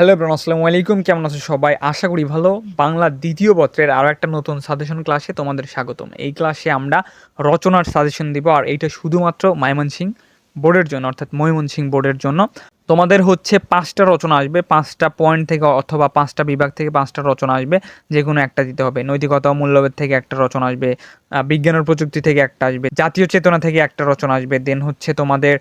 Hello bran আসসালামু আলাইকুম। কেমন আছো সবাই? আশা করি ভালো। বাংলা দ্বিতীয় পত্রের আরও একটা নতুন সাজেশন ক্লাসে তোমাদের স্বাগতম। এই ক্লাসে আমরা রচনার সাজেশন দিব, আর এইটা শুধুমাত্র ময়মনসিং বোর্ডের জন্য, অর্থাৎ ময়মনসিং বোর্ডের জন্য। তোমাদের হচ্ছে পাঁচটা রচনা আসবে, পাঁচটা পয়েন্ট থেকে অথবা পাঁচটা বিভাগ থেকে পাঁচটা রচনা আসবে যে কোনো একটা দিতে হবে। নৈতিকতা মূল্যবোধ থেকে একটা রচনা আসবে বিজ্ঞান ও প্রযুক্তি থেকে একটা আসবে, জাতীয় চেতনা থেকে একটা রচনা আসবে। দেন হচ্ছে তোমাদের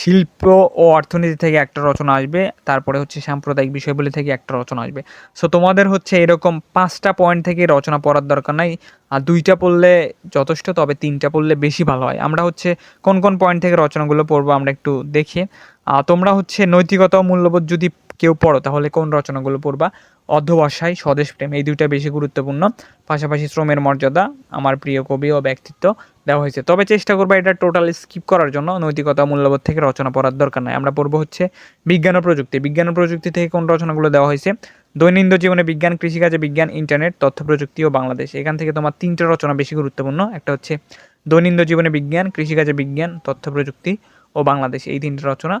শিল্প ও অর্থনীতি থেকে একটা রচনা আসবে, তারপরে হচ্ছে সাম্প্রদায়িক বিষয়গুলি থেকে একটা রচনা আসবে। সো তোমাদের হচ্ছে এরকম পাঁচটা পয়েন্ট থেকে রচনা পড়ার দরকার নাই। আর দুইটা পড়লে যথেষ্ট, তবে তিনটা পড়লে বেশি ভালো হয়। আমরা হচ্ছে কোন কোন পয়েন্ট থেকে রচনাগুলো পড়ব আমরা একটু দেখি। তোমরা হচ্ছে নৈতিকতা মূল্যবোধ যদি কেউ পড়ো, তাহলে কোন রচনাগুলো পড়বা? অধ্যবসায়, স্বদেশ প্রেম, এই দুইটা বেশি গুরুত্বপূর্ণ। পাশাপাশি শ্রমের মর্যাদা, আমার প্রিয় কবি ও ব্যক্তিত্ব। দেওয়া হয়েছে। তবে চেষ্টা করব এটা টোটাল স্কিপ করার জন্য। নৈতিকতা, মূল্যবোধ থেকে রচনা পড়ার দরকার নাই। আমরা পড়ব হচ্ছে বিজ্ঞান ও প্রযুক্তি। বিজ্ঞান ও প্রযুক্তি থেকে কোন রচনাগুলো দেওয়া হয়েছে? দৈনন্দিন জীবনে বিজ্ঞান, কৃষিকাজে বিজ্ঞান ইন্টারনেট তথ্য, প্রযুক্তি ও বাংলাদেশ। এখান থেকে তোমার তিনটা রচনা বেশি গুরুত্বপূর্ণ। একটা হচ্ছে দৈনন্দিন জীবনে বিজ্ঞান, কৃষিকাজে বিজ্ঞান, তথ্য, প্রযুক্তি ও বাংলাদেশ। এই তিনটা রচনা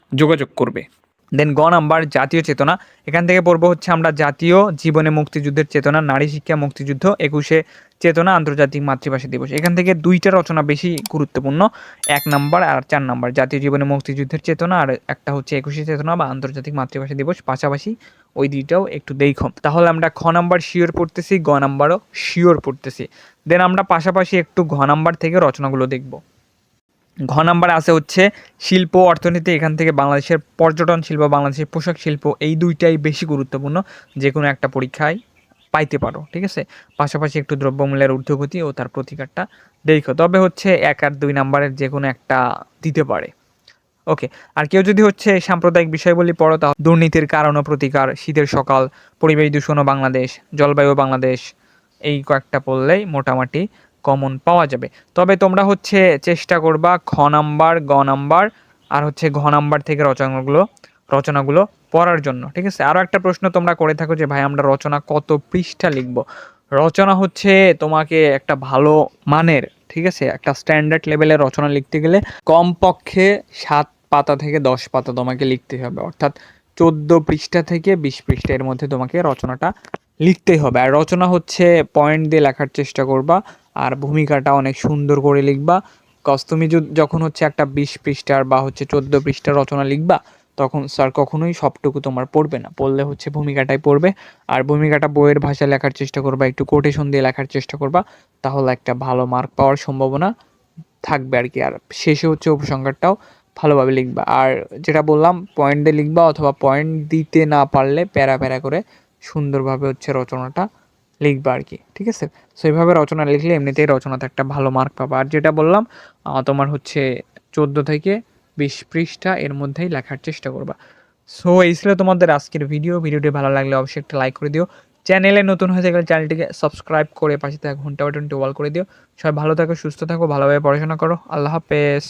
যোগাযোগ করবে। দেন গ নাম্বার, জাতীয় চেতনা। এখান থেকে পড়ব হচ্ছে আমরা জাতীয় জীবনে মুক্তিযুদ্ধের চেতনা, নারী শিক্ষা মুক্তিযুদ্ধ, একুশে চেতনা, আন্তর্জাতিক মাতৃভাষা দিবস। এখান থেকে দুইটা রচনা বেশি গুরুত্বপূর্ণ, এক নাম্বার আর চার নাম্বার। জাতীয় জীবনে মুক্তিযুদ্ধের চেতনা আর একটা হচ্ছে একুশে চেতনা বা আন্তর্জাতিক মাতৃভাষা দিবস। পাশাপাশি ওই দুইটাও একটু দেখো। তাহলে আমরা খ নাম্বার শিওর পড়তেছি, গ নাম্বারও শিওর পড়তেছি। দেন আমরা পাশাপাশি একটু ঘ নাম্বার থেকে রচনাগুলো দেখব। ঘ নাম্বার আছে হচ্ছে শিল্প অর্থনীতি, এখান থেকে বাংলাদেশের পর্যটন শিল্প, বাংলাদেশের পোশাক শিল্প, এই দুইটাই বেশি গুরুত্বপূর্ণ। যে কোনো একটা পরীক্ষায় পাইতে পারো, ঠিক আছে? পাশাপাশি একটু দ্রব্যমূল্যের ঊর্ধ্বগতি ও তার প্রতিকারটা দেখো। তবে হচ্ছে এক আর দুই নাম্বারের যে কোনো একটা দিতে পারে। ওকে, আর কেউ যদি হচ্ছে সাম্প্রদায়িক বিষয়গুলি পড়ো তা দুর্নীতির কারণ ও প্রতিকার, শীতের সকাল, পরিবেশ দূষণ ও বাংলাদেশ, জলবায়ু বাংলাদেশ, এই কয়েকটা পড়লেই মোটামুটি কমন পাওয়া যাবে। তবে তোমরা হচ্ছে চেষ্টা করবা খ নাম্বার, গ নাম্বার আর হচ্ছে ঘ নাম্বার থেকে রচনাগুলো রচনাগুলো পড়ার জন্য, ঠিক আছে? আরও একটা প্রশ্ন তোমরা করে থাকো যে, ভাই, আমরা রচনা কত পৃষ্ঠা লিখব? রচনা হচ্ছে তোমাকে একটা ভালো মানের, ঠিক আছে? একটা স্ট্যান্ডার্ড লেভেলের রচনা লিখতে গেলে কমপক্ষে সাত পাতা থেকে দশ পাতা তোমাকে লিখতে হবে। অর্থাৎ চোদ্দ পৃষ্ঠা থেকে বিশ পৃষ্ঠা এর মধ্যে তোমাকে রচনাটা লিখতেই হবে। আর রচনা হচ্ছে পয়েন্ট দিয়ে লেখার চেষ্টা করবা। আর ভূমিকাটা অনেক সুন্দর করে লিখবা। কজ তুমি যখন হচ্ছে একটা বিশ পৃষ্ঠার বা হচ্ছে চোদ্দ পৃষ্ঠার রচনা লিখবা, তখন স্যার কখনোই সবটুকু তোমার পড়বে না। পড়লে হচ্ছে ভূমিকাটাই পড়বে। আর ভূমিকাটা বইয়ের ভাষায় লেখার চেষ্টা করবা, একটু কোটেশন দিয়ে লেখার চেষ্টা করবা, তাহলে একটা ভালো মার্ক পাওয়ার সম্ভাবনা থাকবে আর কি আর শেষে হচ্ছে উপসংহারটাও ভালোভাবে লিখবা। আর যেটা বললাম পয়েন্ট লিখবা অথবা পয়েন্ট দিতে না পারলে প্যারা প্যারা করে সুন্দরভাবে হচ্ছে রচনাটা লিখবা আর কি ঠিক আছে? সো এইভাবে রচনা লিখলে এমনিতেই রচনাতে একটা ভালো মার্ক পাবা। আর যেটা বললাম তোমার হচ্ছে চোদ্দ থেকে বিশ পৃষ্ঠা এর মধ্যেই লেখার চেষ্টা করবা। সো এই ছিল তোমাদের আজকের ভিডিও ভিডিওটি ভালো লাগলে অবশ্যই একটা লাইক করে দিও। চ্যানেলে নতুন হয়ে থাকলে চ্যানেলটিকে সাবস্ক্রাইব করে পাশে থাকা ঘণ্টা বাটনটি ওয়াল করে দিও। সবাই ভালো থাকো, সুস্থ থাকো, ভালোভাবে পড়াশোনা করো। আল্লাহ হাফেজ।